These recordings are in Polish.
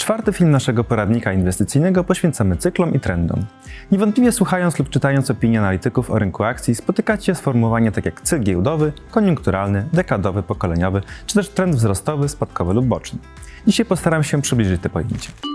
Czwarty film naszego poradnika inwestycyjnego poświęcamy cyklom i trendom. Niewątpliwie słuchając lub czytając opinii analityków o rynku akcji, spotykacie się sformułowania tak jak cykl giełdowy, koniunkturalny, dekadowy, pokoleniowy, czy też trend wzrostowy, spadkowy lub boczny. Dzisiaj postaram się przybliżyć te pojęcia.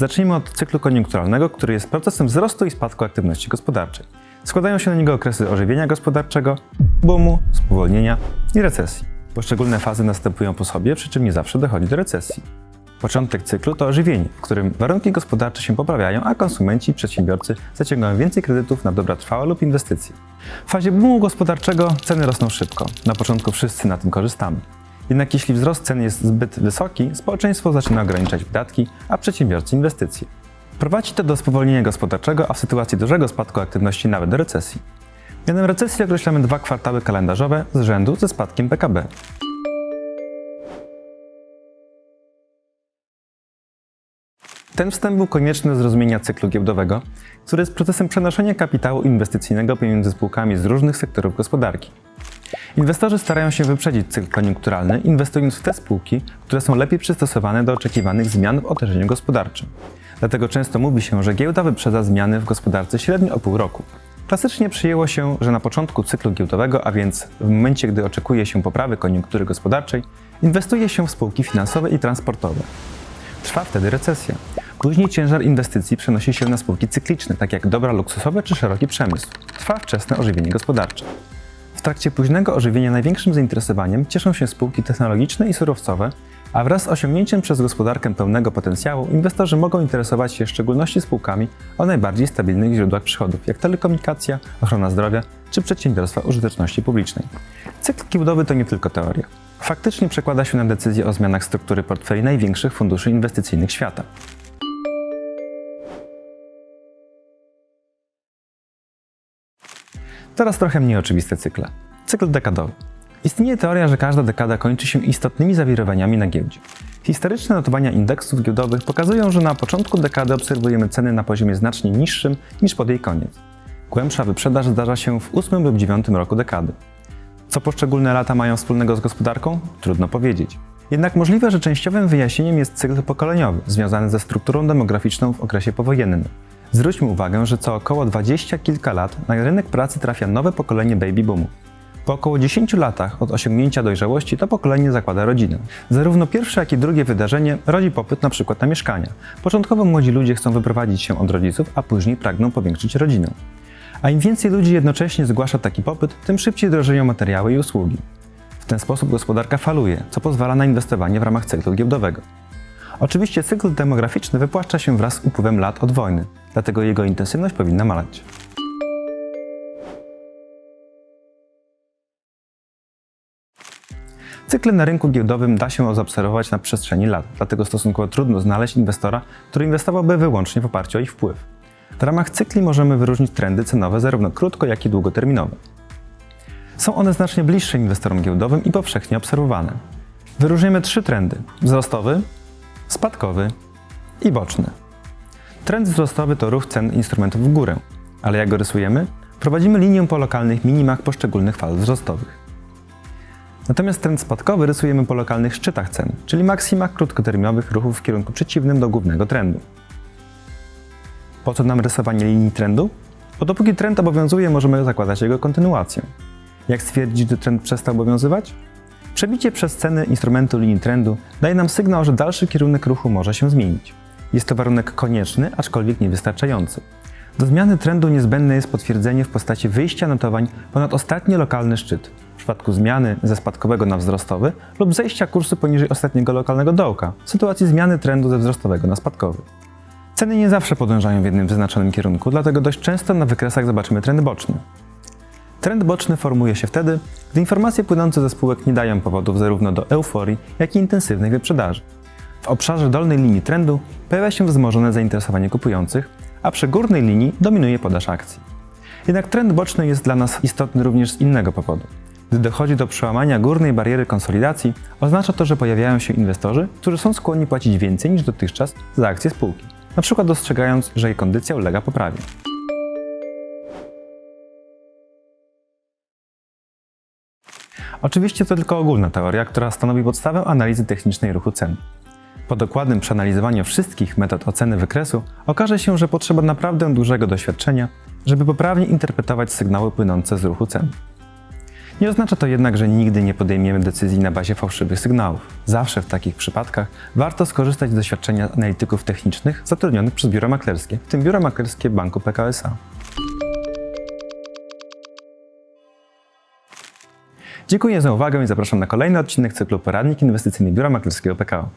Zacznijmy od cyklu koniunkturalnego, który jest procesem wzrostu i spadku aktywności gospodarczej. Składają się na niego okresy ożywienia gospodarczego, boomu, spowolnienia i recesji. Poszczególne fazy następują po sobie, przy czym nie zawsze dochodzi do recesji. Początek cyklu to ożywienie, w którym warunki gospodarcze się poprawiają, a konsumenci i przedsiębiorcy zaciągają więcej kredytów na dobra trwałe lub inwestycje. W fazie boomu gospodarczego ceny rosną szybko. Na początku wszyscy na tym korzystamy. Jednak jeśli wzrost cen jest zbyt wysoki, społeczeństwo zaczyna ograniczać wydatki, a przedsiębiorcy inwestycje. Prowadzi to do spowolnienia gospodarczego, a w sytuacji dużego spadku aktywności nawet do recesji. Mianem recesji określamy dwa kwartały kalendarzowe z rzędu ze spadkiem PKB. Ten wstęp był konieczny do zrozumienia cyklu giełdowego, który jest procesem przenoszenia kapitału inwestycyjnego pomiędzy spółkami z różnych sektorów gospodarki. Inwestorzy starają się wyprzedzić cykl koniunkturalny, inwestując w te spółki, które są lepiej przystosowane do oczekiwanych zmian w otoczeniu gospodarczym. Dlatego często mówi się, że giełda wyprzedza zmiany w gospodarce średnio o pół roku. Klasycznie przyjęło się, że na początku cyklu giełdowego, a więc w momencie, gdy oczekuje się poprawy koniunktury gospodarczej, inwestuje się w spółki finansowe i transportowe. Trwa wtedy recesja. Później ciężar inwestycji przenosi się na spółki cykliczne, takie jak dobra luksusowe czy szeroki przemysł. Trwa wczesne ożywienie gospodarcze. W trakcie późnego ożywienia największym zainteresowaniem cieszą się spółki technologiczne i surowcowe, a wraz z osiągnięciem przez gospodarkę pełnego potencjału inwestorzy mogą interesować się w szczególności spółkami o najbardziej stabilnych źródłach przychodów, jak telekomunikacja, ochrona zdrowia czy przedsiębiorstwa użyteczności publicznej. Cykl giełdowy to nie tylko teoria. Faktycznie przekłada się na decyzje o zmianach struktury portfeli największych funduszy inwestycyjnych świata. Teraz trochę mniej oczywiste cykle. Cykl dekadowy. Istnieje teoria, że każda dekada kończy się istotnymi zawirowaniami na giełdzie. Historyczne notowania indeksów giełdowych pokazują, że na początku dekady obserwujemy ceny na poziomie znacznie niższym niż pod jej koniec. Głębsza wyprzedaż zdarza się w 8 lub 9 roku dekady. Co poszczególne lata mają wspólnego z gospodarką? Trudno powiedzieć. Jednak możliwe, że częściowym wyjaśnieniem jest cykl pokoleniowy, związany ze strukturą demograficzną w okresie powojennym. Zwróćmy uwagę, że co około 20 kilka lat na rynek pracy trafia nowe pokolenie baby boomu. Po około 10 latach od osiągnięcia dojrzałości to pokolenie zakłada rodzinę. Zarówno pierwsze, jak i drugie wydarzenie rodzi popyt na przykład na mieszkania. Początkowo młodzi ludzie chcą wyprowadzić się od rodziców, a później pragną powiększyć rodzinę. A im więcej ludzi jednocześnie zgłasza taki popyt, tym szybciej drożeją materiały i usługi. W ten sposób gospodarka faluje, co pozwala na inwestowanie w ramach cyklu giełdowego. Oczywiście cykl demograficzny wypłaszcza się wraz z upływem lat od wojny, dlatego jego intensywność powinna malać. Cykle na rynku giełdowym da się zaobserwować na przestrzeni lat, dlatego stosunkowo trudno znaleźć inwestora, który inwestowałby wyłącznie w oparciu o ich wpływ. W ramach cykli możemy wyróżnić trendy cenowe zarówno krótko, jak i długoterminowe. Są one znacznie bliższe inwestorom giełdowym i powszechnie obserwowane. Wyróżniamy trzy trendy: wzrostowy, spadkowy i boczny. Trend wzrostowy to ruch cen instrumentów w górę, ale jak go rysujemy? Prowadzimy linię po lokalnych minimach poszczególnych fal wzrostowych. Natomiast trend spadkowy rysujemy po lokalnych szczytach cen, czyli maksimach krótkoterminowych ruchów w kierunku przeciwnym do głównego trendu. Po co nam rysowanie linii trendu? Bo dopóki trend obowiązuje, możemy zakładać jego kontynuację. Jak stwierdzić, że trend przestał obowiązywać? Przebicie przez ceny instrumentu linii trendu daje nam sygnał, że dalszy kierunek ruchu może się zmienić. Jest to warunek konieczny, aczkolwiek niewystarczający. Do zmiany trendu niezbędne jest potwierdzenie w postaci wyjścia notowań ponad ostatni lokalny szczyt, w przypadku zmiany ze spadkowego na wzrostowy lub zejścia kursu poniżej ostatniego lokalnego dołka, w sytuacji zmiany trendu ze wzrostowego na spadkowy. Ceny nie zawsze podążają w jednym wyznaczonym kierunku, dlatego dość często na wykresach zobaczymy trend boczny. Trend boczny formuje się wtedy, gdy informacje płynące ze spółek nie dają powodów zarówno do euforii, jak i intensywnej wyprzedaży. W obszarze dolnej linii trendu pojawia się wzmożone zainteresowanie kupujących, a przy górnej linii dominuje podaż akcji. Jednak trend boczny jest dla nas istotny również z innego powodu. Gdy dochodzi do przełamania górnej bariery konsolidacji, oznacza to, że pojawiają się inwestorzy, którzy są skłonni płacić więcej niż dotychczas za akcje spółki, np. dostrzegając, że jej kondycja ulega poprawie. Oczywiście to tylko ogólna teoria, która stanowi podstawę analizy technicznej ruchu cen. Po dokładnym przeanalizowaniu wszystkich metod oceny wykresu okaże się, że potrzeba naprawdę dużego doświadczenia, żeby poprawnie interpretować sygnały płynące z ruchu cen. Nie oznacza to jednak, że nigdy nie podejmiemy decyzji na bazie fałszywych sygnałów. Zawsze w takich przypadkach warto skorzystać z doświadczenia analityków technicznych zatrudnionych przez biuro maklerskie, w tym biuro maklerskie Banku PKSA. Dziękuję za uwagę i zapraszam na kolejny odcinek cyklu Poradnik Inwestycyjny Biura Maklerskiego PKO.